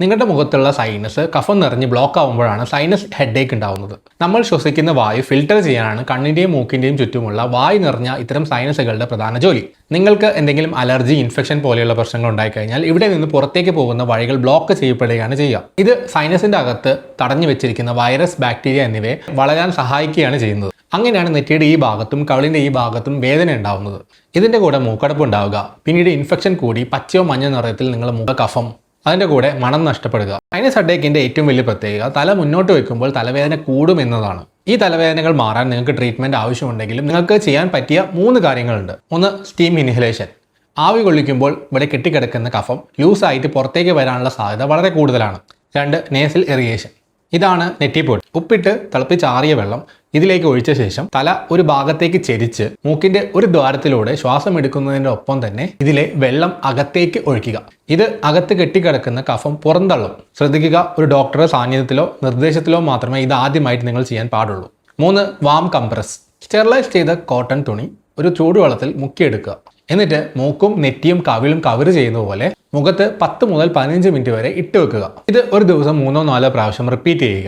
നിങ്ങളുടെ മുഖത്തുള്ള സൈനസ് കഫം നിറഞ്ഞ് ബ്ലോക്ക് ആകുമ്പോഴാണ് സൈനസ് ഹെഡേക്ക് ഉണ്ടാവുന്നത്. നമ്മൾ ശ്വസിക്കുന്ന വായു ഫിൽട്ടർ ചെയ്യാനാണ് കണ്ണിന്റെയും മൂക്കിന്റെയും ചുറ്റുമുള്ള വായു നിറഞ്ഞ ഇത്തരം സൈനസുകളുടെ പ്രധാന ജോലി. നിങ്ങൾക്ക് എന്തെങ്കിലും അലർജി ഇൻഫെക്ഷൻ പോലെയുള്ള പ്രശ്നങ്ങൾ ഉണ്ടായിക്കഴിഞ്ഞാൽ ഇവിടെ നിന്ന് പുറത്തേക്ക് പോകുന്ന വഴികൾ ബ്ലോക്ക് ചെയ്യപ്പെടുകയാണ് ചെയ്യുക. ഇത് സൈനസിന്റെ അകത്ത് തടഞ്ഞു വെച്ചിരിക്കുന്ന വൈറസ് ബാക്ടീരിയ എന്നിവയെ വളരാൻ സഹായിക്കുകയാണ് ചെയ്യുന്നത്. അങ്ങനെയാണ് നെറ്റിയുടെ ഈ ഭാഗത്തും കവിളിന്റെ ഈ ഭാഗത്തും വേദന ഉണ്ടാവുന്നത്. ഇതിന്റെ കൂടെ മൂക്കടപ്പ് ഉണ്ടാവുക. പിന്നീട് ഇൻഫെക്ഷൻ കൂടി പച്ചയോ മഞ്ഞ നിറത്തിൽ നിങ്ങളുടെ മുഖ കഫം അതിന്റെ കൂടെ മണം നഷ്ടപ്പെടുക. സൈനസ് സഡേക്കിന്റെ ഏറ്റവും വലിയ പ്രത്യേകത തല മുന്നോട്ട് വെക്കുമ്പോൾ തലവേദന കൂടും എന്നതാണ്. ഈ തലവേദനകൾ മാറാൻ നിങ്ങൾക്ക് ട്രീറ്റ്മെന്റ് ആവശ്യമുണ്ടെങ്കിലും നിങ്ങൾക്ക് ചെയ്യാൻ പറ്റിയ മൂന്ന് കാര്യങ്ങളുണ്ട്. ഒന്ന് സ്റ്റീം ഇൻഹലേഷൻ ആവി കൊള്ളിക്കുമ്പോൾ ഇവിടെ കെട്ടിക്കിടക്കുന്ന കഫം ലൂസായിട്ട് പുറത്തേക്ക് വരാനുള്ള സാധ്യത വളരെ കൂടുതലാണ്. രണ്ട് നേസൽ എറിയേഷൻ ഇതാണ് നെറ്റിപ്പൊടി. ഉപ്പിട്ട് തിളപ്പിച്ചാറിയ വെള്ളം ഇതിലേക്ക് ഒഴിച്ച ശേഷം തല ഒരു ഭാഗത്തേക്ക് ചെരിച്ച് മൂക്കിന്റെ ഒരു ദ്വാരത്തിലൂടെ ശ്വാസം എടുക്കുന്നതിന്റെ ഒപ്പം തന്നെ ഇതിലെ വെള്ളം അകത്തേക്ക് ഒഴിക്കുക. ഇത് അകത്ത് കെട്ടിക്കിടക്കുന്ന കഫം പുറന്തള്ളും. ശ്രദ്ധിക്കുക ഒരു ഡോക്ടറുടെ സാന്നിധ്യത്തിലോ നിർദ്ദേശത്തിലോ മാത്രമേ ഇത് ആദ്യമായിട്ട് നിങ്ങൾ ചെയ്യാൻ പാടുള്ളൂ. മൂന്ന് വാം കംപ്രസ്. സ്റ്റെറിലൈസ് ചെയ്ത കോട്ടൺ തുണി ഒരു ചൂടുവെള്ളത്തിൽ മുക്കിയെടുക്കുക. എന്നിട്ട് മൂക്കും നെറ്റിയും കവിളും കവർ ചെയ്യുന്ന പോലെ മുഖത്ത് പത്ത് മുതൽ പതിനഞ്ച് മിനിറ്റ് വരെ ഇട്ട് വെക്കുക. ഇത് ഒരു ദിവസം മൂന്നോ നാലോ പ്രാവശ്യം റിപ്പീറ്റ് ചെയ്യുക.